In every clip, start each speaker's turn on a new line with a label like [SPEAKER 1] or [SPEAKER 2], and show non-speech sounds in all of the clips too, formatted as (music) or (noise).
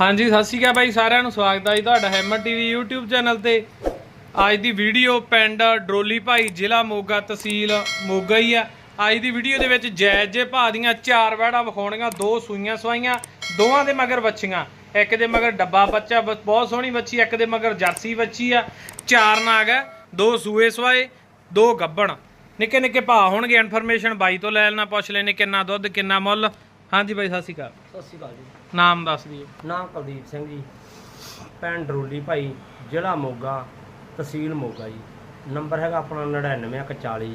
[SPEAKER 1] ਹਾਂਜੀ, ਸਤਿ ਸ਼੍ਰੀ ਅਕਾਲ ਬਾਈ, ਸਾਰਿਆਂ ਨੂੰ ਸਵਾਗਤ ਹੈ ਜੀ ਤੁਹਾਡਾ ਹੈਮਰ ਟੀਵੀ YouTube ਚੈਨਲ ਤੇ। ਅੱਜ ਦੀ ਵੀਡੀਓ ਪਿੰਡ ਡਰੋਲੀ ਭਾਈ, ਜ਼ਿਲ੍ਹਾ ਮੋਗਾ ਤਹਿਸੀਲ ਮੋਗਾ ਹੀ ਆ। ਅੱਜ ਦੀ ਵੀਡੀਓ ਦੇ ਵਿੱਚ ਜਾਇਜ਼ ਜੇ ਭਾਅ ਦੀਆਂ ਚਾਰ ਵੈੜਾਂ ਵਿਖਾਉਣੀਆਂ, ਦੋ ਸੂਈਆਂ ਸਵਾਈਆਂ, ਦੋਵਾਂ ਦੇ ਮਗਰ ਬੱਚੀਆਂ ਇੱਕ ਦੇ ਮਗਰ ਡੱਬਾ ਬੱਚਾ, ਬ- ਬਹੁਤ ਸੋਹਣੀ ਬੱਚੀ ਇੱਕ ਦੇ ਮਗਰ ਜਰਸੀ ਬੱਚੀ ਆ। ਚਾਰ ਨਾਗ ਆ, ਦੋ ਸੂਏ ਸਵਾਏ, ਦੋ ਗੱਬਣ। ਨਿੱਕੇ ਨਿੱਕੇ ਭਾਅ ਹੋਣਗੇ ਇਨਫੋਰਮੇਸ਼ਨ ਬਾਈ ਤੋਂ ਲੈ ਲੈਣਾ, ਪੁੱਛ ਲੈਣੇ ਕਿੰਨਾ ਦੁੱਧ, ਕਿੰਨਾ ਮੁੱਲ। ਹਾਂਜੀ ਬਾਈ, ਸਤਿ ਸ਼੍ਰੀ ਅਕਾਲ।
[SPEAKER 2] ਸਤਿ ਸ਼੍ਰੀ ਅਕਾਲ ਜੀ।
[SPEAKER 1] ਨਾਮ ਦੱਸ ਦਿਓ
[SPEAKER 2] ਨਾਮ ਕੁਲਦੀਪ ਸਿੰਘ ਜੀ। ਪਿੰਡ ਡਰੋਲੀ ਭਾਈ ਜ਼ਿਲ੍ਹਾ ਮੋਗਾ ਤਹਿਸੀਲ ਮੋਗਾ ਜੀ। ਨੰਬਰ ਹੈਗਾ ਆਪਣਾ 99140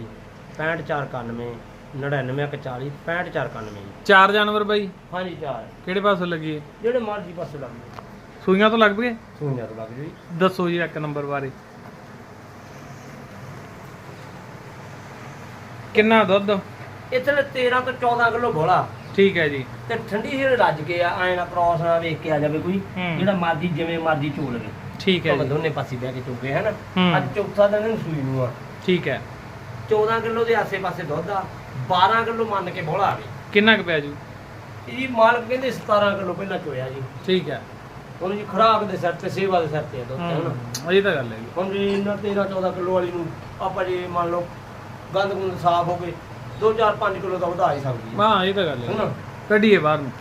[SPEAKER 2] 65491 99140 65491 ਜੀ।
[SPEAKER 1] ਚਾਰ ਜਾਨਵਰ ਬਾਈ?
[SPEAKER 2] ਹਾਂਜੀ ਚਾਰ।
[SPEAKER 1] ਕਿਹੜੇ ਪਾਸੋਂ ਲੱਗੀ ਹੈ?
[SPEAKER 2] ਜਿਹੜੇ ਮਰਜ਼ੀ ਪਾਸੇ ਲੱਗ ਜਾਓ।
[SPEAKER 1] ਸੂਈਆਂ ਤੋਂ ਲੱਗ ਪਏ
[SPEAKER 2] ਸੂਈਆਂ ਤੋਂ ਲੱਗ ਜਾਓ ਜੀ।
[SPEAKER 1] ਦੱਸੋ ਜੀ ਇੱਕ ਨੰਬਰ ਬਾਰੇ। ਕਿੰਨਾ ਦੁੱਧ?
[SPEAKER 2] ਇੱਥੇ 13 ਤੋਂ 14 ਕਿਲੋ ਭੋਲਾ
[SPEAKER 1] ਠੀਕ ਹੈ ਜੀ।
[SPEAKER 2] ਤੇ ਠੰਡੀ ਸੀ ਰੱਜ ਕੇ ਆ ਐਂ ਨਾ ਕ੍ਰਾਸ ਨਾ ਵੇਖ ਕੇ ਆ ਜਾਵੇ ਕੋਈ। ਜਿਹੜਾ ਮਰਜ਼ੀ ਜਿਵੇਂ ਮਰਜ਼ੀ ਚੋਲ ਲਵੇ।
[SPEAKER 1] ਠੀਕ ਹੈ ਜੀ।
[SPEAKER 2] ਦੋਨੇ ਪਾਸੇ ਬਹਿ ਕੇ ਚੋਗੇ ਹੈ। ਨਾ। ਅੱਜ ਚੌਥਾ ਦਿਨ ਇਹਨੂੰ ਸੂਈ ਨੂੰ ਆ।
[SPEAKER 1] ਠੀਕ ਹੈ।
[SPEAKER 2] 14 ਕਿਲੋ ਦੇ ਆਸੇ-ਪਾਸੇ ਦੁੱਧ ਆ 12 ਕਿਲੋ ਮੰਨ ਕੇ ਬੋਲਾ ਆਵੇ
[SPEAKER 1] ਕਿੰਨਾ ਕੁ ਪਿਆ ਜੂ?
[SPEAKER 2] ਇਹਦੀ ਮਾਲਕ ਕਹਿੰਦੇ 17 ਕਿਲੋ ਪਹਿਲਾਂ ਚੋਇਆ ਜੀ।
[SPEAKER 1] ਠੀਕ ਹੈ।
[SPEAKER 2] ਹੁਣ ਜੀ ਖਰਾਕ ਦੇ ਸਿਰ ਤੇ ਸੇਵਾ ਦੇ ਸਿਰ ਤੇ ਆ ਦੁੱਧ ਹੈ ਨਾ
[SPEAKER 1] ਇਹ ਤਾਂ ਗੱਲ ਹੈ ਜੀ।
[SPEAKER 2] ਹੁਣ ਜੀ ਇਹਨਾਂ 13 14 ਕਿਲੋ ਵਾਲੀ ਨੂੰ ਆਪਾਂ ਜੀ ਮੰਨ ਲਓ ਗੰਦ ਗੁੰਦ ਸਾਫ਼ ਹੋ ਗਏ 2 4 5 ਕਿਲੋ ਦਾ ਵਧਾ ਹੀ ਸਕਦੀ ਹੈ।
[SPEAKER 1] ਹਾਂ ਇਹ ਤਾਂ ਗੱਲ
[SPEAKER 2] ਹੈ।
[SPEAKER 1] ਹੈ
[SPEAKER 2] ਨਾ
[SPEAKER 1] ਕੱਢੀਏ ਬਾਹਰ ਨੂੰ।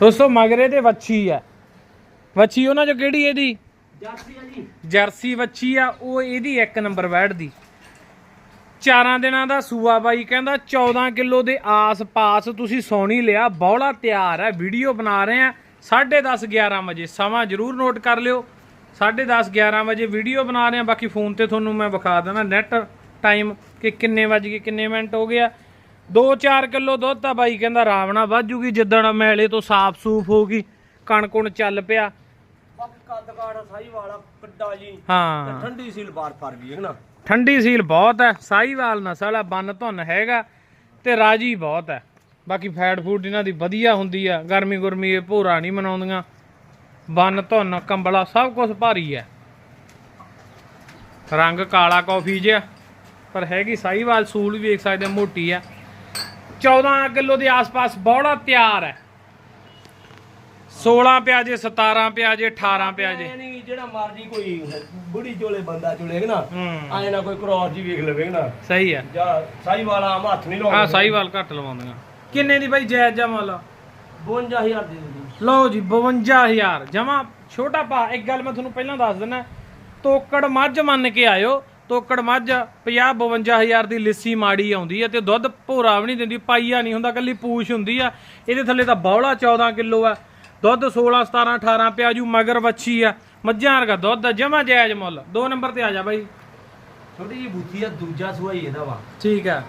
[SPEAKER 1] ਦੋਸਤੋ ਮਗਰੇ ਤੇ ਵੱਛੀ ਆ ਵੱਛੀ ਉਹਨਾਂ ਚੋਂ ਕਿਹੜੀ ਇਹਦੀ?
[SPEAKER 2] ਜਾਸੀ ਆ ਜੀ।
[SPEAKER 1] ਜਰਸੀ ਵੱਛੀ ਆ ਉਹ ਇਹਦੀ ਇੱਕ ਨੰਬਰ ਬੈਠਦੀ ਚਾਰਾਂ ਦਿਨਾਂ ਦਾ ਸੂਆ ਬਾਈ ਕਹਿੰਦਾ 14 ਕਿਲੋ ਦੇ ਆਸ-ਪਾਸ ਤੁਸੀਂ ਸੋਣੀ ਲਿਆ ਬੌਲਾ ਤਿਆਰ ਹੈ ਵੀਡੀਓ ਬਣਾ ਰਹੇ ਆ 10:30 11 ਵਜੇ ਸਮਾਂ ਜਰੂਰ ਨੋਟ ਕਰ ਲਿਓ। 10:30 11 ਵਜੇ ਵੀਡੀਓ ਬਣਾ ਰਹੇ ਆ ਬਾਕੀ ਫੋਨ ਤੇ ਤੁਹਾਨੂੰ ਮੈਂ ਵਿਖਾ ਦੇਣਾ ਨੈਟ ਟਾਈਮ ਕਿ ਕਿੰਨੇ ਵਜ ਗਏ ਕਿੰਨੇ ਮਿੰਟ ਹੋ ਗਿਆ 2-4 ਕਿਲੋ ਦੁੱਧ ਤਾਂ ਬਾਈ ਕਹਿੰਦਾ ਰਾਵਣਾ ਵੱਜੂਗੀ ਜਿੱਦਣ ਮੈਲੇ ਤੋਂ ਸਾਫ਼ ਸੂਫ ਹੋਗੀ ਕਣਕੁਣ ਚੱਲ ਪਿਆ। ਹਾਂ।
[SPEAKER 2] ਸੀਲ ਫਰ ਹੈ ਨਾ?
[SPEAKER 1] ਠੰਡੀ ਸੀਲ ਬਹੁਤ ਹੈ ਸਾਈਵਾਲ ਨਸਲ ਹੈ ਬੰਨ ਧੁੰਨ ਹੈਗਾ ਤੇ ਰਾਜੀ ਬਹੁਤ ਹੈ। ਬਾਕੀ ਫੈਟ ਫੂਡ ਇਹਨਾਂ ਦੀ ਵਧੀਆ ਹੁੰਦੀ ਆ ਗਰਮੀ ਗੁਰਮੀ ਇਹ ਭੋਰਾ ਨਹੀਂ ਮਨਾਉਂਦੀਆਂ। ਬੰਨ ਧੁੰਨ ਕੰਬਲਾ ਸਭ ਕੁਝ ਭਾਰੀ ਹੈ। ਰੰਗ ਕਾਲਾ ਕਾਫੀ ਜਿਹਾ। ਪਰ ਹੈਗੀ ਸਾਈਵਾਲ ਸੂਲ ਵੀ ਵੇਖ ਸਕਦੇ ਮੋਟੀ ਆ। 14 ਕਿਲੋ ਦੇ ਆਸ-ਪਾਸ ਬੌੜਾ ਤਿਆਰ ਹੈ। 16 ਪਿਆ ਜੇ 17 ਪਿਆ ਜੇ 18 ਪਿਆ ਜੇ
[SPEAKER 2] ਐ ਨਹੀਂ ਜਿਹੜਾ ਮਰਜ਼ੀ ਕੋਈ ਬੁੜੀ ਚੋਲੇ ਬੰਦਾ ਚੋਲੇ ਹੈ ਨਾ? ਆਏ ਨਾ ਕੋਈ ਕ੍ਰੋਸ ਜੀ ਵੇਖ ਲਵੇ ਨਾ?
[SPEAKER 1] ਸਹੀ ਹੈ
[SPEAKER 2] ਜਾਂ ਸਾਈ ਵਾਲਾ ਆਮ ਹੱਥ ਨਹੀਂ ਲਾਉਂਦਾ।
[SPEAKER 1] ਹਾਂ ਸਾਈਵਾਲ ਘੱਟ ਲਵਾਉਂਦੀਆਂ। ਕਿੰਨੇ ਦੀ ਬਾਈ ਜਾਇਜ਼ ਜਮਾ ਲਾ?
[SPEAKER 2] 52000 ਦੇ ਦਿੰਦੀ
[SPEAKER 1] ਲਓ ਜੀ 52000 ਜਮਾ ਛੋਟਾ ਭਾ ਇੱਕ ਗੱਲ ਮੈਂ ਤੁਹਾਨੂੰ ਪਹਿਲਾਂ ਦੱਸ ਦਿੰਦਾ ਤੋਕੜ ਮੱਝ ਮੰਨ ਕੇ ਆਇਓ। ਤੋਕੜ ਮੱਝ 50 52000 ਦੀ ਲਿੱਸੀ ਮਾੜੀ ਆਉਂਦੀ ਹੈ ਤੇ ਦੁੱਧ ਭੋਰਾ ਵੀ ਨਹੀਂ ਦਿੰਦੀ ਪਾਈਆ ਨਹੀਂ ਹੁੰਦਾ ਕੱਲੀ ਪੂਛ ਹੁੰਦੀ ਆ। ਇਹਦੇ ਥੱਲੇ ਤਾਂ ਬੌਲਾ 14 ਕਿਲੋ ਆ। ਦੁੱਧ 16 17 18 ਪਿਆ ਜੂ ਮਗਰ ਵੱਛੀ ਆ। ਮੱਝਾਂ ਵਰਗਾ ਦੁੱਧ ਜਮਾ ਜਾਇਜ਼ ਮੁੱਲ। ਦੋ ਨੰਬਰ ਤੇ ਆ ਜਾ ਬਾਈ।
[SPEAKER 2] ਛੋਟੀ ਜੀ ਬੂਥੀ ਆ ਦੂਜਾ ਸੁਆਈ ਇਹਦਾ ਵਾ।
[SPEAKER 1] ਠੀਕ ਆ।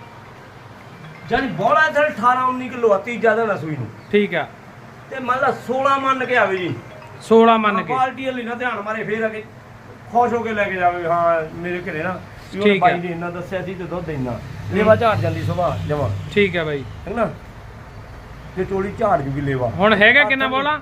[SPEAKER 2] ਜਾਨੀ ਬੋਲਾ ਇਧਰ 18 19 ਕਿਲੋ ਆ ਤੀਜਾ ਦਾ ਸੂਈ ਨੂੰ।
[SPEAKER 1] ਠੀਕ ਆ।
[SPEAKER 2] ਤੇ ਮੰਨ ਲਾ 16 ਮੰਨ ਕੇ ਆਵੇ ਜੀ।
[SPEAKER 1] 16 ਮੰਨ ਕੇ।
[SPEAKER 2] ਕੁਆਲਿਟੀ ਵਾਲੀ ਨਾ ਧਿਆਨ ਮਾਰੇ ਫੇਰ ਅਗੇ ਖੁਸ਼ ਹੋ ਕੇ ਲੈ ਕੇ ਜਾਵੇ ਹਾਂ ਮੇਰੇ ਘਰੇ ਨਾ ਵੀ ਉਹ
[SPEAKER 1] ਠੀਕ
[SPEAKER 2] ਬਾਈ
[SPEAKER 1] ਹੈ।
[SPEAKER 2] ਨੇ ਇੰਨਾ ਦੱਸਿਆ ਸੀ ਤੇ ਦੁੱਧ ਇੰਨਾ। ਲੇਵਾ ਝਾੜ ਜਾਂਦੀ ਸੁਭਾ ਜਮਾ।
[SPEAKER 1] ਠੀਕ ਆ ਬਾਈ।
[SPEAKER 2] ਹੈ ਨਾ? ਤੇ ਚੋਲੀ ਝਾੜ ਜੂਗੀ ਲੇਵਾ।
[SPEAKER 1] ਹੁਣ ਹੈਗਾ ਕਿੰਨਾ ਬੋਲਾ?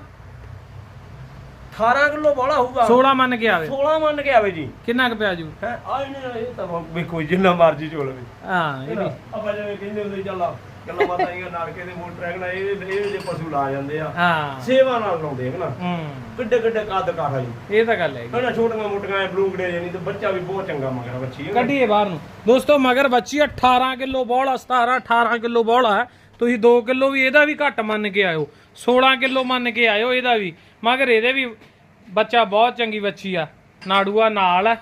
[SPEAKER 2] 18 ਕਿਲੋ ਬੋਲਾ ਹੋਊਗਾ।
[SPEAKER 1] 16 ਮੰਨ ਕੇ ਆਵੇ।
[SPEAKER 2] 16 ਮੰਨ ਕੇ ਆਵੇ ਜੀ।
[SPEAKER 1] ਕਿੰਨਾ ਕੁ ਪਿਆ ਜੂ?
[SPEAKER 2] ਹੈ ਆ ਇਹਨੇ ਇਹ ਤਾਂ ਵੇਖੋ ਜਿੰਨਾ ਮਰਜ਼ੀ ਚੋਲ ਵੇ
[SPEAKER 1] ਹਾਂ ਇਹ ਵੀ।
[SPEAKER 2] ਆਪਾਂ ਜਿਵੇਂ ਕਹਿੰਦੇ ਹੁੰਦੇ ਚੱਲ ਗੱਲਾਂ ਬਾਤਾਂ ਇਹ ਨਾਲਕੇ ਦੇ ਮੋਟਰ ਹੈਗਣਾ ਇਹ ਇਹ ਜੇ ਪਸ਼ੂ ਲਾ ਜਾਂਦੇ ਆ।
[SPEAKER 1] ਹਾਂ।
[SPEAKER 2] ਸੇਵਾ ਨਾਲ ਲਾਉਂਦੇ ਹੈਨਾ।
[SPEAKER 1] ਹੂੰ।
[SPEAKER 2] ਕਿੱਡੇ ਕਿੱਡੇ ਕੱਦ ਕਾਠਾ ਜੀ
[SPEAKER 1] ਇਹ ਤਾਂ ਗੱਲ ਹੈ
[SPEAKER 2] ਪਹਿਲਾਂ ਛੋਟੀਆਂ ਮੋਟੀਆਂ ਐ ਬਲੂਗੜੇ ਜਾਨੀ ਤੇ ਬੱਚਾ ਵੀ ਬਹੁਤ ਚੰਗਾ ਮਗਰ ਬੱਚੀ ਹੈ
[SPEAKER 1] ਕੱਢੀਏ ਬਾਹਰ ਨੂੰ। ਦੋਸਤੋ ਮਗਰ ਬੱਚੀ 18 ਕਿਲੋ ਬੋਲਾ 17 18 ਕਿਲੋ ਬੋਲਾ ਹੈ ਤੁਸੀਂ 2 ਕਿਲੋ ਵੀ ਇਹਦਾ ਵੀ ਘੱਟ ਮੰਨ ਕੇ ਆਇਓ। 16 ਕਿਲੋ ਮੰਨ ਕੇ ਆਇਓ ਇਹਦਾ ਵੀ। ਮਗਰ ਇਹਦੇ ਵੀ ਬੱਚਾ ਬਹੁਤ ਚੰਗੀ ਬੱਚੀ ਆ। ਨਾੜੂਆ ਨਾਲ ਹੈ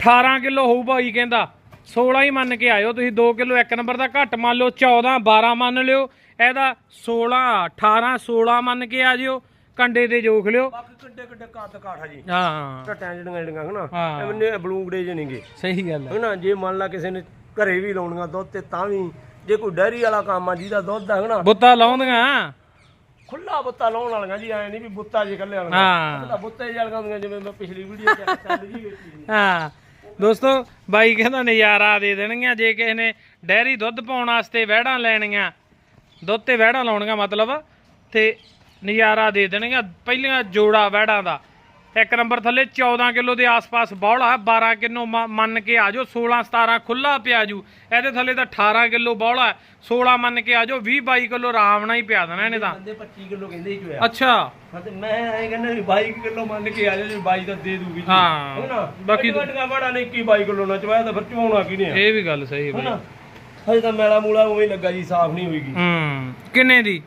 [SPEAKER 1] 18 ਕਿਲੋ ਹੋਊ ਭਾਈ ਕਹਿੰਦਾ। 16 ਹੀ ਮੰਨ ਕੇ ਆਇਓ ਤੁਸੀਂ 2 ਕਿਲੋ ਇੱਕ ਨੰਬਰ ਦਾ ਘੱਟ ਮੰਨ ਲਓ 14 12 ਮੰਨ ਲਿਓ ਇਹਦਾ 16 18 16 ਮੰਨ ਕੇ ਆ ਜਿਓ ਕੰਡੇ ਤੇ ਜੋਖ ਲਿਓ।
[SPEAKER 2] ਬਾਕੀ ਕਿੱਡੇ ਕਿੱਡੇ ਕੱਦ ਕਾਠਾ ਜੀ।
[SPEAKER 1] ਹਾਂ।
[SPEAKER 2] ਟਟਾਂ ਜਿਹੜੀਆਂ ਜਿਹੜੀਆਂ ਹਨਾ
[SPEAKER 1] ਹਾਂ।
[SPEAKER 2] ਐਵੇਂ ਬਲੂਗੜੇ ਜੇ ਨਹੀਂਗੇ
[SPEAKER 1] ਸਹੀ ਗੱਲ ਹੈ
[SPEAKER 2] ਹਨਾ ਜੇ ਮੰਨ ਲਾ ਕਿਸੇ ਨੇ ਘਰੇ ਵੀ ਲਾਉਣੀਆਂ ਦੁੱਧ ਤੇ ਤਾਂ ਵੀ ਜੇ ਕੋਈ ਡੈਰੀ ਵਾਲਾ ਕੰਮ ਆ ਜਿਹਦਾ ਦੁੱਧ ਆ ਹਨਾ।
[SPEAKER 1] ਬੁੱਤਾ ਲਾਉਂਦੀਆਂ।
[SPEAKER 2] ਖੁੱਲਾ ਬੁੱਤਾ ਲਾਉਣ ਵਾਲੀਆਂ ਜੀ ਐ ਨਹੀਂ ਵੀ ਬੁੱਤਾ ਜੇ ਇਕੱਲੇ
[SPEAKER 1] ਹਾਂ।
[SPEAKER 2] ਵਾਲੀਆਂ ਬੁੱਤੇ ਜਿਹੇ ਵਾਲੀਆਂ ਹੁੰਦੀਆਂ ਜਿਵੇਂ ਮੈਂ ਪਿਛਲੀ ਵੀਡੀਓ ਚ ਚੱਲ ਜੀ ਵੇਖੀ
[SPEAKER 1] ਹਾਂ। ਦੋਸਤੋ, ਬਾਈ ਕਹਿੰਦਾ ਨਜ਼ਾਰਾ ਦੇ ਦੇਣਗੀਆਂ, ਜੇ ਕਿਸੇ ਨੇ ਡੈਰੀ ਦੁੱਧ ਪਾਉਣ ਵਾਸਤੇ ਵਹਿੜਾਂ ਲੈਣੀਆਂ, ਦੁੱਧ ਤੇ ਵਹਿੜਾਂ ਲਾਉਣੀਆਂ ਮਤਲਬ, ਤੇ ਨਜ਼ਾਰਾ ਦੇ ਦੇਣਗੀਆਂ, ਪਹਿਲੀਆਂ ਜੋੜਾ ਵਹਿੜਾਂ ਦਾ। ਇੱਕ ਨੰਬਰ ਥੱਲੇ 14 ਕਿਲੋ ਦੇ ਆਸ-ਪਾਸ ਬੌਲਾ 12 ਕਿਲੋ ਮੰਨ ਕੇ ਆ ਜਾਓ 16 17 ਖੁੱਲਾ ਪਿਆ ਜੂ। ਇਹਦੇ ਥੱਲੇ ਤਾਂ 18 ਕਿਲੋ ਬੌਲਾ 16 ਮੰਨ ਕੇ ਆ ਜਾਓ 20 22 ਕਿਲੋ ਆਰਾਮ ਨਾਲ ਹੀ ਪਿਆ ਦੇਣਾ ਇਹਨੇ ਤਾਂ।
[SPEAKER 2] ਬੰਦੇ 25 ਕਿਲੋ ਕਹਿੰਦੇ ਹੀ
[SPEAKER 1] ਅੱਛਾ।
[SPEAKER 2] ਮੈਂ ਐ ਕਹਿੰਦਾ ਵੀ 22 ਕਿਲੋ ਮੰਨ ਕੇ ਆ ਜਾ ਜੀ 22 ਤਾਂ ਦੇ ਦੂਗੀ
[SPEAKER 1] ਹਾਂ।
[SPEAKER 2] ਹੈਨਾ
[SPEAKER 1] ਬਾਕੀ-
[SPEAKER 2] ਬੜਾ ਨਹੀਂ ਕੀ 22 ਕਿਲੋ ਨਾ ਚਵਾਇਆ ਤਾਂ ਫਿਰ ਚਵਾਉਣਾ ਕੀ ਨੇ
[SPEAKER 1] ਇਹ ਵੀ ਗੱਲ ਸਹੀ ਹੈ ਬਈ।
[SPEAKER 2] ਹਜੇ ਤਾਂ ਮੈਲਾ ਮੂਲਾ ਉਵੇਂ ਹੀ ਲੱਗਾ ਜੀ ਸਾਫ਼ ਨਹੀਂ ਹੋਈਗੀ।
[SPEAKER 1] ਹੂੰ ਕਿੰਨੇ ਦੀ।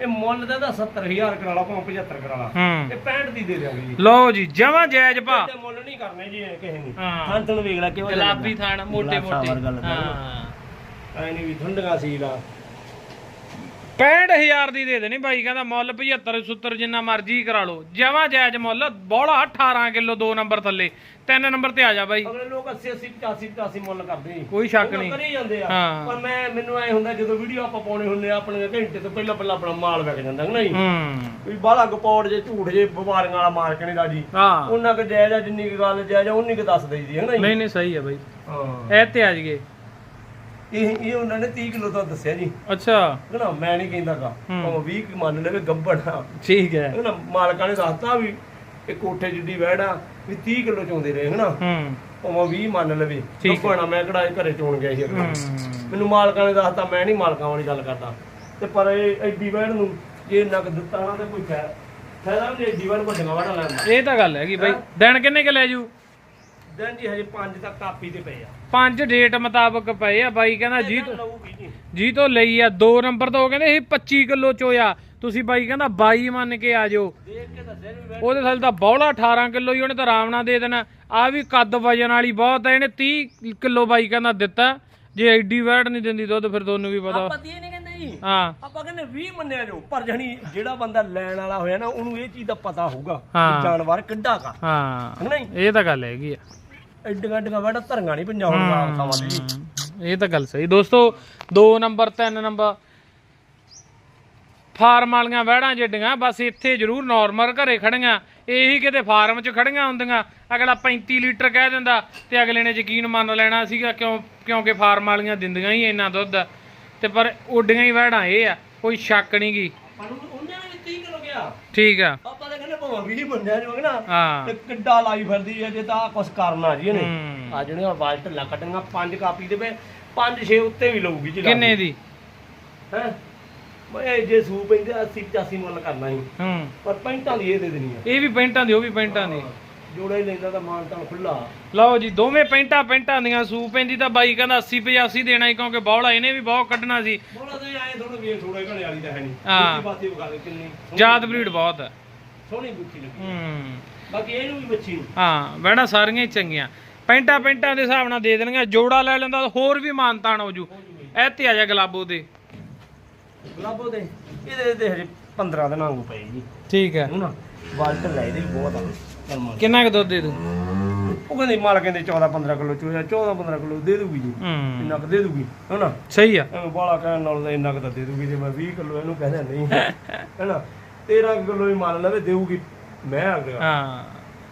[SPEAKER 2] ਇਹ ਮੁੱਲ ਦਾ ਤਾਂ 70000 ਕਰਾ ਲਾ ਭਾਵੇਂ 75 ਕਰਾ ਲਾ।
[SPEAKER 1] ਹੂੰ।
[SPEAKER 2] ਇਹ 65 ਦੀ ਦੇ ਦਿਆਂਗੇ ਜੀ।
[SPEAKER 1] ਲਓ ਜੀ ਜਮਾਂ ਜਾਇਜ਼ ਭਾ।
[SPEAKER 2] ਤੇ ਮੁੱਲ ਨਹੀਂ ਕਰਨੇ ਜੀ ਇਹ ਕਿਸੇ ਨੇ।
[SPEAKER 1] ਹਾਂ।
[SPEAKER 2] ਹਾਂ ਤੁਹਾਨੂੰ ਵੇਖ ਲੈ ਕਿਵੇਂ
[SPEAKER 1] ਗੁਲਾਬੀ ਥਾਣ ਮੋਟੇ ਮੋਟੇ
[SPEAKER 2] ਹਾਂ।
[SPEAKER 1] ਹਾਂ
[SPEAKER 2] ਐ ਨਹੀਂ ਵੀ ਠੰਡੀਆਂ ਸੀਲ
[SPEAKER 1] 65000 ਦੀ ਦੇ ਦੇਣੀ ਬਾਈ ਕਹਿੰਦਾ ਮੁੱਲ 75 70 ਜਿੰਨਾ ਮਰਜ਼ੀ ਕਰਾ ਲਓ। ਜਮਾਂ ਜਾਇਜ਼ ਮੁੱਲ ਬੋਲਾ 18 ਕਿਲੋ 2 ਨੰਬਰ ਥੱਲੇ। 3 ਨੰਬਰ ਤੇ ਆ ਜਾ ਬਾਈ।
[SPEAKER 2] ਅਗਲੇ ਲੋਕ 80 80 85 85 ਮੁੱਲ ਕਰਦੇ ਜੀ
[SPEAKER 1] ਕੋਈ ਸ਼ੱਕ ਨਹੀਂ।
[SPEAKER 2] ਕਰੀ ਜਾਂਦੇ ਆ।
[SPEAKER 1] ਹਾਂ।
[SPEAKER 2] ਪਰ ਮੈਂ ਮੈਨੂੰ ਐ ਹੁੰਦਾ ਜਦੋਂ ਵੀਡੀਓ ਆਪਾਂ ਪਾਉਣੇ ਹੁੰਦੇ ਆ ਆਪਣੇ ਘੰਟੇ ਤੋਂ ਪਹਿਲਾਂ ਪਹਿਲਾਂ ਆਪਣਾ ਮਾਲ ਵਿਕ ਜਾਂਦਾ ਹੈ ਨਾ ਜੀ
[SPEAKER 1] ਹੂੰ।
[SPEAKER 2] ਵੀ ਬਾਹਲਾ ਗਪੌੜ ਜੇ ਝੂਠ ਜੇ ਵਪਾਰੀਆਂ ਵਾਲਾ ਮਾਰ ਕੇ ਨਹੀਂ ਰਾਜੀ
[SPEAKER 1] ਹਾਂ।
[SPEAKER 2] ਉਹਨਾਂ ਕੋ ਜਾਇਜ਼ ਆ ਜਿੰਨੀ ਕੁ ਗੱਲ ਜਾਇਜ਼ ਆ ਉਨੀ ਕੁ ਦੱਸ ਦਈਦੀ ਹੈ ਨਾ ਜੀ
[SPEAKER 1] ਨਹੀਂ ਨਹੀਂ ਸਹੀ ਹੈ ਬਾਈ।
[SPEAKER 2] ਹਾਂ।
[SPEAKER 1] ਇਹ ਤੇ ਆ ਜਗੇ
[SPEAKER 2] ਇਹ ਇਹ ਉਹਨਾਂ ਨੇ 30 ਕਿਲੋ ਤਾਂ ਦੱਸਿਆ ਜੀ।
[SPEAKER 1] ਅੱਛਾ।
[SPEAKER 2] ਨਾ ਮੈਂ ਨਹੀਂ ਕਹਿੰਦਾਗਾ। ਉਹ 20 ਕੁ ਮੰਨ ਲਵੇ ਗੱਬੜਾ
[SPEAKER 1] ਠੀਕ ਹੈ।
[SPEAKER 2] ਨਾ ਮਾਲਕਾਂ ਨੇ ਦੱਸਤਾ ਵੀ ਇਹ ਕੋਠੇ ਜਿੱਡੀ ਵਹਿੜਾ ਵੀ 30 ਕਿਲੋ ਚੋਂਦੇ ਰਹੇ ਹਨਾ?
[SPEAKER 1] ਹੂੰ।
[SPEAKER 2] ਉਹ 20 ਮੰਨ ਲਵੇ। ਗੱਬੜਾ ਮੈਂ ਕਿਹੜਾ ਇਹ ਘਰੇ ਚੋਣ ਗਿਆ ਸੀ ਮੈਨੂੰ ਮਾਲਕਾਂ ਨੇ ਦੱਸਤਾ ਮੈਂ ਨਹੀਂ ਮਾਲਕਾਂ ਵਾਲੀ ਗੱਲ ਕਰਦਾ। ਤੇ ਪਰ ਇਹ ਐਡੀ ਵਹਿੜ ਨੂੰ ਜੇ ਨਗ ਦਿੱਤਾ ਨਾ ਤੇ ਕੋਈ ਫਾਇਦਾ ਫਾਇਦਾ ਨਹੀਂ ਐਡੀ ਵਹਿੜ ਵੱਡੀਆਂ ਵਹਿੜਾਂ ਲੈਂਦਾ
[SPEAKER 1] ਇਹ ਤਾਂ ਗੱਲ ਹੈਗੀ ਬਾਈ। ਦਿਨ ਕਿੰਨੇ ਕੁ ਲੈ ਜੂ?
[SPEAKER 2] ਦਿਨ ਜੀ ਹਜੇ 5 ਤੱਕ ਕਾਪੀ ਤੇ ਪਏ ਆ।
[SPEAKER 1] ਪੰਜ ਡੇਟ ਮੁਤਾਬਕ ਪਏ ਆ। ਬਾਈ ਕਹਿੰਦਾ ਜੀ ਤੋਂ
[SPEAKER 2] ਲਊਗੀ ਜੀ।
[SPEAKER 1] ਜੀ ਤੋਂ ਲਈ ਆ। ਦੋ ਨੰਬਰ ਤੋਂ ਉਹ ਕਹਿੰਦੇ ਇਹ 25 ਕਿਲੋ ਚੋਇਆ। ਤੁਸੀਂ ਬਾਈ ਕਹਿੰਦਾ 22 ਮੰਨ ਕੇ ਆ ਜਾਓ।
[SPEAKER 2] ਦੇਖ ਕੇ ਦੱਸਿਆ ਵੀ ਵਹਿੜ
[SPEAKER 1] ਉਹਦੇ ਥੱਲੇ ਤਾਂ ਬੌਲਾ 18 ਕਿਲੋ ਹੀ ਉਹਨੇ ਤਾਂ ਆਰਾਮ ਨਾਲ ਦੇ ਦੇਣਾ। ਆ ਵੀ ਕੱਦ ਵਜਨ ਵਾਲੀ ਬਹੁਤ ਹੈ ਇਹਨੇ 30 ਕਿਲੋ ਬਾਈ ਕਹਿੰਦਾ ਦਿੱਤਾ। ਜੇ ਐਡੀ ਵੈਟ ਨਹੀਂ ਦਿੰਦੀ ਦੁੱਧ ਫਿਰ ਤੁਹਾਨੂੰ ਵੀ ਪਤਾ।
[SPEAKER 2] ਆਪਾਂ ਤੇ ਇਹ ਨਹੀਂ ਕਹਿੰਦੇ ਜੀ।
[SPEAKER 1] ਹਾਂ।
[SPEAKER 2] ਆਪਾਂ ਕਹਿੰਦੇ 20 ਮੰਨਿਆ ਜੋ ਪਰ ਜਣੀ ਜਿਹੜਾ ਬੰਦਾ ਲੈਣ ਵਾਲਾ ਹੋਇਆ ਨਾ ਉਹਨੂੰ ਇਹ ਚੀਜ਼ ਦਾ ਪਤਾ ਹੋਊਗਾ
[SPEAKER 1] ਹਾਂ।
[SPEAKER 2] ਜਾਨਵਰ ਕਿੱਡਾ ਕਾ
[SPEAKER 1] ਹੈ।
[SPEAKER 2] ਨਹੀਂ
[SPEAKER 1] ਇਹ ਤਾਂ ਗੱਲ ਹੈਗੀ ਆ।
[SPEAKER 2] ਐਡੀਆਂ ਐਡੀਆਂ ਵੜਾ ਧਰੰਗਾ ਨਹੀਂ ਪੰਜਾਂ ਹੁਣ ਖਾਵਾਂ ਦੀ ਜੀ
[SPEAKER 1] ਇਹ ਤਾਂ ਗੱਲ ਸਹੀ। ਦੋਸਤੋ 2 ਨੰਬਰ 3 ਨੰਬਰ। ਫਾਰਮ ਵਾਲੀਆਂ ਵਹਿੜਾਂ ਜਿੱਡੀਆਂ ਬਸ ਇੱਥੇ ਜ਼ਰੂਰ ਨਾਰਮਲ ਘਰੇ ਖੜੀਆਂ। ਇਹੀ ਕਿਤੇ ਫਾਰਮ 'ਚ ਖੜੀਆਂ ਹੁੰਦੀਆਂ। ਅਗਲਾ 35 ਲੀਟਰ ਕਹਿ ਦਿੰਦਾ ਤੇ ਅਗਲੇ ਨੇ ਯਕੀਨ ਮੰਨ ਲੈਣਾ ਸੀਗਾ ਕਿਉਂ ਕਿਉਂਕਿ ਫਾਰਮ ਵਾਲੀਆਂ ਦਿੰਦੀਆਂ ਹੀ ਇੰਨਾ ਦੁੱਧ। ਤੇ ਪਰ ਉੱਡੀਆਂ ਹੀ ਵਹਿੜਾਂ ਇਹ ਆ ਕੋਈ ਸ਼ੱਕ ਨਹੀਂ ਗੀ
[SPEAKER 2] 30 ਕਿਲੋ ਗਿਆ
[SPEAKER 1] ਠੀਕ ਆ।
[SPEAKER 2] ਆਪਾਂ ਤਾਂ ਕਹਿੰਦੇ ਭਾਵੇਂ 20 ਮੰਨਿਆ ਜੋ ਨਾ।
[SPEAKER 1] ਹਾਂ।
[SPEAKER 2] ਤੇ ਕਿੱਡਾ ਲਾਈ ਫਿਰਦੀ ਹੈ ਜੇ ਤਾਂ ਕੁਝ ਕਰਨਾ ਜੀ ਇਹਨੇ।
[SPEAKER 1] ਹੂੰ।
[SPEAKER 2] ਆ ਜਿਹੜੀਆਂ ਵਾਲਟ ਕੱਟੀਆਂ ਪੰਜ ਕਾਪੀ ਦੇ ਵੇ ਪੰਜ ਛੇ ਉੱਤੇ ਵੀ ਲਊਗੀ ਜੀ
[SPEAKER 1] ਕਿੰਨੇ ਦੀ?
[SPEAKER 2] ਹੈ? ਮੈਂ ਜੇ ਸੂ ਪੈਂਦੇ 80 85 ਮੁੱਲ ਕਰਨਾ ਸੀ।
[SPEAKER 1] ਹੂੰ।
[SPEAKER 2] ਪਰ ਪੈਂਟਾਂ ਦੀ ਇਹ ਦੇ ਦੇਣੀ ਆ।
[SPEAKER 1] ਇਹ ਵੀ ਪੈਂਟਾਂ ਦੀ ਉਹ ਵੀ ਪੈਂਟਾਂ ਦੀ।
[SPEAKER 2] ਜੋੜਾ ਹੀ ਲੈਂਦਾ ਤਾਂ ਮਾਨ ਤਾਂ ਖੁੱਲਾ
[SPEAKER 1] ਲਓ ਜੀ ਦੋਵੇਂ ਪੈਂਟਾਂ ਪੈਂਟਾਂ ਦੀਆਂ ਸੂ ਪੈਂਦੀ ਤਾਂ ਬਾਈ ਕਹਿੰਦਾ 80 85 ਦੇਣਾ ਹੀ ਕਿਉਂਕਿ ਬੌਲਾ ਇਹਨੇ ਵੀ ਬਹੁਤ ਕੱਢਣਾ ਸੀ।
[SPEAKER 2] ਬੋਲਾ ਤੇ ਆਏ ਥੋੜਾ ਵੀ ਥੋੜਾ ਘਣੇ ਵਾਲੀ ਤਾਂ ਹੈ ਨਹੀਂ।
[SPEAKER 1] ਹਾਂ।
[SPEAKER 2] ਦੂਜੀ ਬਾਤੀ ਵਿਖਾ ਦੇ ਕਿੰਨੀ ਸੋਹਣੀ-
[SPEAKER 1] ਜਾਤ ਬਰੀਡ ਬਹੁਤ ਹੈ
[SPEAKER 2] ਸੋਹਣੀ ਬੁੱਚੀ ਲੱਗੀ
[SPEAKER 1] ਹੂੰ।
[SPEAKER 2] ਬਾਕੀ ਇਹਨੂੰ ਵੀ ਬੱਚੀ ਨੂੰ।
[SPEAKER 1] ਹਾਂ ਬਹਿਣਾ ਸਾਰੀਆਂ ਹੀ ਚੰਗੀਆਂ। ਪੈਂਟਾਂ ਪੈਂਟਾਂ ਦੇ ਹਿਸਾਬ ਨਾਲ ਦੇ ਦੇਣਗੇ ਜੋੜਾ ਲੈ ਲੈਂਦਾ ਤਾਂ ਹੋਰ ਵੀ ਮਾਨਤਾਨ ਹੋ ਜੂ। ਇਹ ਤੇ ਆ ਜਾ ਗਲਾਬੋ ਦੇ।
[SPEAKER 2] ਗੁਲਾਬੋ ਦੇ। ਇਹਦੇ ਤੇ ਹਜੇ 15 ਦਿਨ ਵਾਂਗੂ ਪਏ ਜੀ।
[SPEAKER 1] ਠੀਕ ਹੈ।
[SPEAKER 2] ਹਨਾ? ਵਾਲਟ ਲੈ ਇਹਦੇ ਵੀ ਬਹੁਤ ਆ। ਕਰਮਾਂ ਦੇ।
[SPEAKER 1] ਕਿੰਨਾ ਕੁ ਦੁੱਧ ਦੇ ਦੂ
[SPEAKER 2] ਉਹ ਕਹਿੰਦੇ ਮਾਲ ਕਹਿੰਦੇ 14 15 ਕਿਲੋ ਚੋਇਆ 14 15 ਕਿਲੋ ਦੇ ਦੂਗੀ ਜੀ।
[SPEAKER 1] ਹੂੰ।
[SPEAKER 2] ਇੰਨਾ ਕੁ ਦੇ ਦੂਗੀ ਹਨਾ
[SPEAKER 1] ਸਹੀ ਆ।
[SPEAKER 2] ਐਵੇਂ ਬਾਲਾ ਕਹਿਣ ਨਾਲ ਤਾਂ ਇੰਨਾ ਕੁ ਤਾਂ ਦੇ ਦੂਗੀ ਜੇ ਮੈਂ 20 ਕਿਲੋ ਇਹਨੂੰ ਕਹਿੰਦਾ ਨਹੀਂ ਹੈਨਾ 13 ਕਿਲੋ ਹੀ ਮੰਨ ਲਵੇ ਦੇਊਗੀ। ਮੈਂ ਅਗਲਾ।
[SPEAKER 1] ਹਾਂ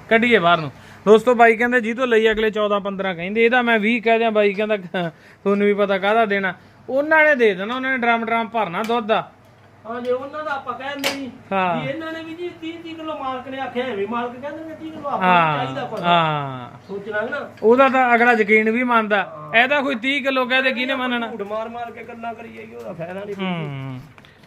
[SPEAKER 1] ਕੱਢੀਏ ਬਾਹਰ ਨੂੰ। ਦੋਸਤੋ ਬਾਈ ਕਹਿੰਦੇ ਜੀ ਤੋਂ ਲਈ ਅਗਲੇ 14 15 ਕਹਿੰਦੇ ਇਹਦਾ ਮੈਂ 20 ਕਹਿ ਦਿਆਂ ਬਾਈ ਕਹਿੰਦਾ ਤੁਹਾਨੂੰ ਵੀ ਪਤਾ ਕਾਹਦਾ ਦੇਣਾ। ਉਹਨਾਂ ਨੇ ਦੇ ਦੇਣਾ ਉਹਨਾਂ ਨੇ ਡਰਮ ਡਰਮ ਭਰਨਾ ਦੁੱਧ ਦਾ।
[SPEAKER 2] ਹਾਂ ਜੇ ਉਹਨਾਂ ਦਾ ਆਪਾਂ ਕਹਿੰਦੇ ਜੀ
[SPEAKER 1] ਹਾਂ।
[SPEAKER 2] ਵੀ ਇਹਨਾਂ ਨੇ ਵੀ ਜੀ 30 30 ਕਿਲੋ ਮਾਲਕ ਨੇ ਆਖਿਆ ਐਵੇਂ ਮਾਲਕ ਕਹਿੰਦੇ ਨੇ 30 ਕਿਲੋ ਆਪਾਂ ਨੂੰ ਚਾਹੀਦਾ
[SPEAKER 1] ਹਾਂ
[SPEAKER 2] ਪਰ
[SPEAKER 1] ਹਾਂ।
[SPEAKER 2] ਸੋਚਣਾ ਹੈ ਨਾ।
[SPEAKER 1] ਉਹਦਾ ਤਾਂ ਅਗਲਾ ਯਕੀਨ ਵੀ ਮੰਨਦਾ। ਇਹਦਾ ਕੋਈ 30 ਕਿਲੋ ਕਹਦੇ ਕਿਹਨੇ ਮੰਨਣਾ?
[SPEAKER 2] ਝੂਠ ਮਾਰ ਮਾਰ ਕੇ ਗੱਲਾਂ ਕਰੀ ਜਾਈਏ ਉਹਦਾ ਫਾਇਦਾ ਨਹੀਂ
[SPEAKER 1] ਹੂੰ।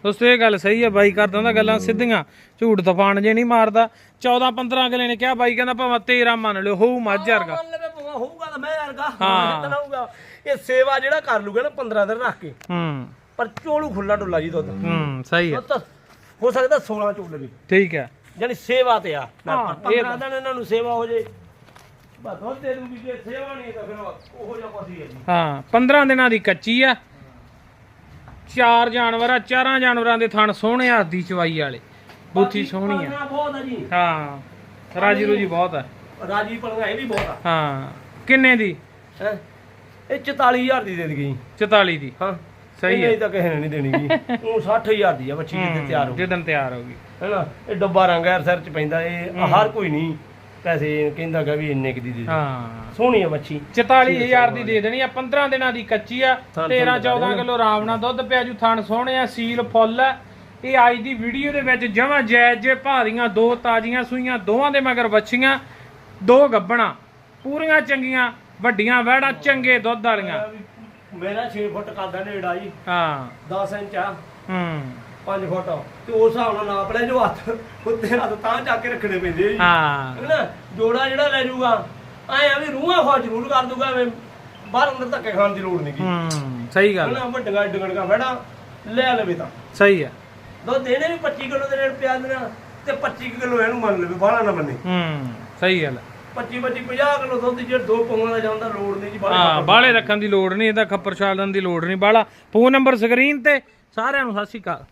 [SPEAKER 1] ਦੋਸਤੋ ਇਹ ਗੱਲ ਸਹੀ ਹੈ ਬਾਈ ਕਰਦਾ ਗੱਲਾਂ ਸਿੱਧੀਆਂ। ਝੂਠ ਤਫਾਨ ਜੇ ਨਹੀਂ ਮਾਰਦਾ। 14 15 ਅਗਲੇ ਨੇ ਕਿਹਾ ਬਾਈ ਕਹਿੰਦਾ ਭਾਵੇਂ 13 ਮੰਨ ਲਿਓ ਹੋਊ ਮੱਝ ਵਰਗਾ।
[SPEAKER 2] ਮੰਨ ਲਵੇ ਭਾਵੇਂ ਹੋਊਗਾ ਤਾਂ ਮੈਂ ਹਾਂ। ਇਹ ਸੇਵਾ ਜਿਹੜਾ ਕਰ ਲੂਗਾ ਨਾ 15 ਦਿਨ ਰੱਖ ਕੇ।
[SPEAKER 1] ਹੂੰ।
[SPEAKER 2] ਪਰ ਚੋਲੂ ਖੁੱਲਾ ਡੁੱਲਾ ਜੀ ਦੁੱਧ।
[SPEAKER 1] ਹੂੰ ਸਹੀ ਹੈ।
[SPEAKER 2] ਦੁੱਧ ਤਾਂ ਹੋ ਸਕਦਾ 16 ਚੋਲ ਵੀ।
[SPEAKER 1] ਠੀਕ ਹੈ।
[SPEAKER 2] ਯਾਨੀ ਸੇਵਾ ਤੇ ਆ।
[SPEAKER 1] ਹਾਂ, ਇਹ
[SPEAKER 2] 15 ਦਿਨ ਇਹਨਾਂ ਨੂੰ ਸੇਵਾ ਹੋ ਜੇ। ਬਸ ਦੁੱਧ ਦੇ ਦੂਗੀ ਜੇ ਸੇਵਾ ਨਹੀਂ ਤਾਂ ਫਿਰ ਉਹੋ ਜਿਹਾ ਕੁਛ ਹੀ ਹੈ ਜੀ।
[SPEAKER 1] ਹਾਂ 15 ਦਿਨਾਂ ਦੀ ਕੱਚੀ ਆ। ਚਾਰ ਜਾਨਵਰ ਆ ਚਾਰਾਂ ਜਾਨਵਰਾਂ ਦੇ ਥਣ ਸੋਹਣੇ ਆ ਦੀ ਚਵਾਈ ਵਾਲੇ। ਬੂਥੀ ਸੋਹਣੀ ਆ।
[SPEAKER 2] ਪਲਣਾ ਬਹੁਤ ਆ ਜੀ।
[SPEAKER 1] ਹਾਂ ਰਾਜੀ ਰੂਜੀ ਬਹੁਤ ਆ।
[SPEAKER 2] ਰਾਜੀ ਪਲਣਾ ਇਹ ਵੀ ਬਹੁਤ ਆ।
[SPEAKER 1] ਹਾਂ ਕਿੰਨੇ ਦੀ?
[SPEAKER 2] ਹੈਂ। ਇਹ 44000 ਦੀ ਦੇ ਦਗੀ
[SPEAKER 1] 44 ਦੀ।
[SPEAKER 2] ਹਾਂ।
[SPEAKER 1] ਸਹੀ ਹੈ
[SPEAKER 2] ਤਾਂ ਕਿਸੇ ਨੇ ਨਹੀਂ ਦੇਣੀ ਜੀ। (laughs) ਉਹ 60000 ਦੀ ਆ ਬੱਚੀ ਜਿੱਤੇ ਤਿਆਰ ਹੋ ਗਈ।
[SPEAKER 1] ਜਦੋਂ ਤਿਆਰ ਹੋ ਗਈ।
[SPEAKER 2] ਹੈਨਾ? ਇਹ ਡੱਬਾ ਰੰਗ ਹੈ ਸਿਰ ਚ ਪੈਂਦਾ ਇਹ ਹਰ ਕੋਈ ਨਹੀਂ। ਪੈਸੇ ਕਹਿੰਦਾ ਗਾ ਵੀ ਇੰਨੇ ਕੁ ਦੀ ਦੇ
[SPEAKER 1] ਹਾਂ।
[SPEAKER 2] ਸੋਹਣੀ ਆ ਬੱਚੀ
[SPEAKER 1] 44000 ਦੀ ਦੇ ਦੇਣੀ ਆ 15 ਦਿਨਾਂ ਦੀ ਕੱਚੀ ਆ।
[SPEAKER 2] ਥਣ
[SPEAKER 1] 13
[SPEAKER 2] ਥਣ
[SPEAKER 1] 14 ਕਿਲੋ ਨਾਲ ਦੁੱਧ ਪਿਆ ਜੂ ਥਣ ਸੋਹਣੇ ਆ ਸੀਲ ਫੁੱਲ ਆ। ਇਹ ਅੱਜ ਦੀ ਵੀਡੀਓ ਦੇ ਵਿੱਚ ਜਮਾਂ ਜਾਇਜ਼ ਜੇ ਭਾਅ ਦੀਆਂ ਦੋ ਤਾਜ਼ੀਆਂ ਸੂਈਆਂ ਦੋਵਾਂ ਦੇ ਮਗਰ ਬੱਚੀਆਂ ਦੋ ਗੱਬਣਾ। ਪੂਰੀਆਂ ਚੰਗੀਆਂ ਵੱਡੀਆਂ ਵਹਿੜਾ ਚੰਗੇ ਦੁੱਧ ਵਾਲੀਆਂ।
[SPEAKER 2] ਮੇਰਾ 6 ਫੁੱਟ ਕਰਦਾ ਨੇੜਾ ਜੀ।
[SPEAKER 1] ਹਾਂ।
[SPEAKER 2] 10 ਇੰਚ ਆ।
[SPEAKER 1] ਹੂੰ।
[SPEAKER 2] 5 ਫੁੱਟ। ਤੇ ਉਸ ਹਿਸਾਬ ਨਾਲ ਨਾਪ ਲੈ ਜੋ ਹੱਥ। ਉੱਤੇ ਹੱਥ ਤਾਂ ਚੱਕ ਕੇ ਰੱਖਣੇ ਪੈਂਦੇ ਆ ਜੀ।
[SPEAKER 1] ਹਾਂ।
[SPEAKER 2] ਹੈ ਨਾ? ਜੋੜਾ ਜਿਹੜਾ ਲੈ ਜਾਊਗਾ ਐ ਆ ਵੀ ਰੂਹਾਂ ਖਾ ਜ਼ਰੂਰ ਕਰ ਦੂਗਾ ਐਵੇਂ। ਬਾਹਰ ਅੰਦਰ ਧੱਕੇ ਖਾਣ ਦੀ ਲੋੜ ਨਹੀਂ ਗੀ।
[SPEAKER 1] ਹੂੰ ਸਹੀ ਗੱਲ।
[SPEAKER 2] ਨਾ ਵੱਡੀਆਂ ਡਗੜਗਾ ਫੜਾ ਲੈ ਲਵੇ ਤਾਂ।
[SPEAKER 1] ਸਹੀ ਹੈ
[SPEAKER 2] ਦੋ ਦੇਣੇ ਵੀ 25 ਕਿਲੋ ਦੇ ਰੇਟ ਪਿਆ ਦੇਣਾ ਤੇ 25 ਕਿਲੋ ਇਹਨੂੰ ਮੰਨ ਲਵੇ ਬਾਹਲਾ ਨਾ ਮੰਨੇ।
[SPEAKER 1] ਹੂੰ ਸਹੀ ਗੱਲ ਹੈ।
[SPEAKER 2] 25 25 50 ਕਿਲੋ ਦੁੱਧ ਦੋ ਪੌਂਆਂ ਦਾ ਜਾਂਦਾ ਲੋੜ ਨਹੀਂ ਜੀ
[SPEAKER 1] ਹਾਂ ਬਾਹਲੇ ਰੱਖਣ ਦੀ ਲੋੜ ਨਹੀਂ ਇਹਦਾ ਖੱਪਰ ਛਾਲਣ ਦੀ ਲੋੜ ਨਹੀਂ ਬਾਹਲਾ। ਫੋਨ ਨੰਬਰ ਸਕਰੀਨ ਤੇ ਸਾਰਿਆਂ ਨੂੰ ਸਤਿ ਸ਼੍ਰੀ ਅਕਾਲ।